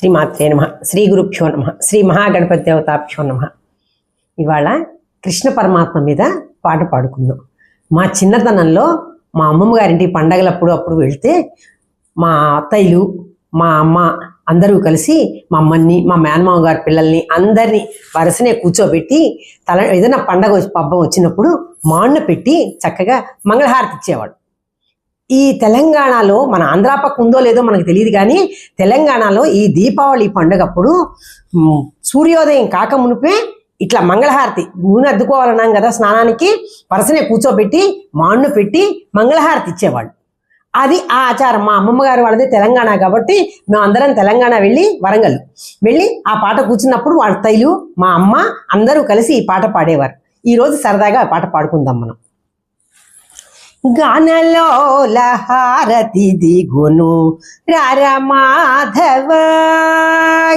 శ్రీమాత్రే నమ. శ్రీ గురుభ్యో నమ. శ్రీ మహాగణపతి దేవతాభ్యో నమ. ఇవాళ కృష్ణ పరమాత్మ మీద పాట పాడుకుందాం. మా చిన్నతనంలో మా అమ్మమ్మ గారింటి పండగలప్పుడు అప్పుడు వెళ్తే మా అత్తయ్యలు మా అమ్మ అందరూ కలిసి మా అమ్మని మా మేనమామ గారి పిల్లల్ని అందరినీ వరుసనే కూర్చోబెట్టి తల ఏదైనా పండగ వచ్చి- పబ్బం వచ్చినప్పుడు మాన్న పెట్టి చక్కగా మంగళహారతి ఇచ్చేవాడు ఈ తెలంగాణలో మన ఆంధ్ర పక్క ఉందో లేదో మనకు తెలియదు కానీ తెలంగాణలో ఈ దీపావళి పండుగప్పుడు సూర్యోదయం కాక మునిపే ఇట్లా మంగళహారతి నూనె అద్దుకోవాలన్నాం కదా స్నానానికి పరసనే కూర్చోబెట్టి మాన్ను పెట్టి మంగళహారతి ఇచ్చేవాళ్ళు. అది ఆ ఆచారం. మా అమ్మమ్మ గారు వాళ్ళది తెలంగాణ కాబట్టి మేము అందరం తెలంగాణ వెళ్ళి వరంగల్. వెళ్ళి ఆ పాట కూర్చున్నప్పుడు వాళ్ళ తైలు మా అమ్మ అందరూ కలిసి ఈ పాట పాడేవారు. ఈరోజు సరదాగా ఆ పాట పాడుకుందాం మనం. గానలోల హారతి దిగును రార మాధవ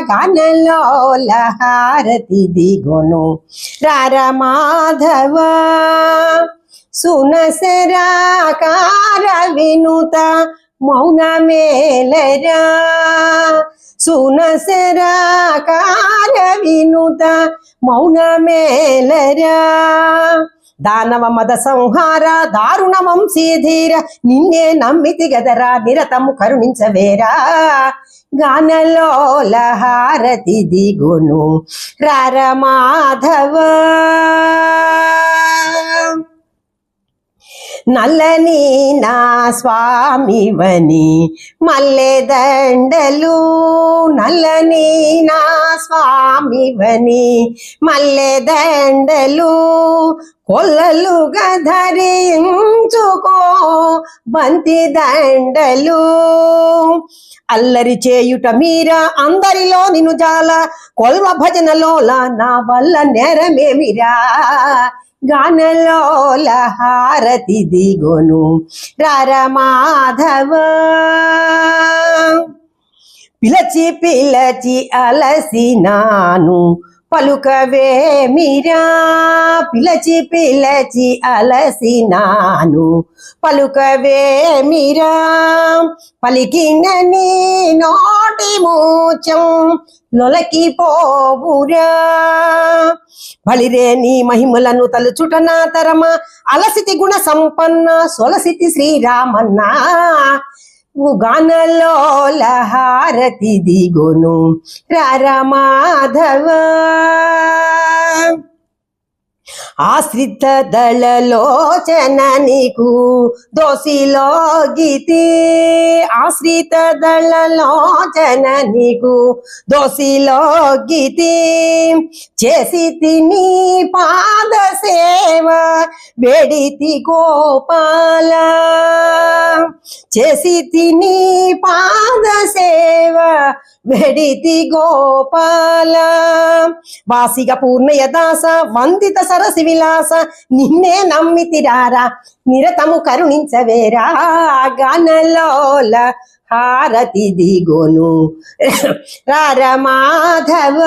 గానలోల హారతి దిగును రార మాధవ సునసరాకార వినుత దానవ మద సంహార దారుణ వంశీధీర నిన్నే నమ్మితి గదరా నిరతము కరుణించవేరా. గానలోల హారతి దిగును రార మాధవ నల్లని నా స్వామివని మల్లెదండలు నల్లని నా స్వామివని మల్లెదండలు కొల్లలుగా ధరించుకో బంతి దండలు. అల్లరి చేయుట మీరా అందరిలో నిన్ను చాలా కొల్వ భజనలోల నా వల్ల నేరమేమిరా? గానలోల హారతి దిగోను. రార మాధవ. పిలచి పిలచి అలసినాను పలుకవే మీరా? పిలచి పిలచి అలసినాను పలుకవే మీరా? పలికిన నీ నోటి మూచం లొలకి పోవురా బలిరే నీ మహిమలను తలుచుట నా తరమ? అలసితి గుణ సంపన్న సొలసితి శ్రీరామన్నా. గనలోల హారతి దిగును. రమాధవా మాధవ ఆశ్రిత దళలోచన నీకు దోసిలో గీతి. ఆశ్రిత దళలోచన నీకు దోసిలో చేసి తిని పాద సేవ వేడితి గోపాల. చేసి తిని పాద సేవ వెడితి గోపాల. వాసిగ పూర్ణయ దాస వందిత సరసి విలాస నిన్నే నమ్మితిరారా? నిరతము కరుణించవేరా? గానలోల హారతి దిగోను. రార మాధవ.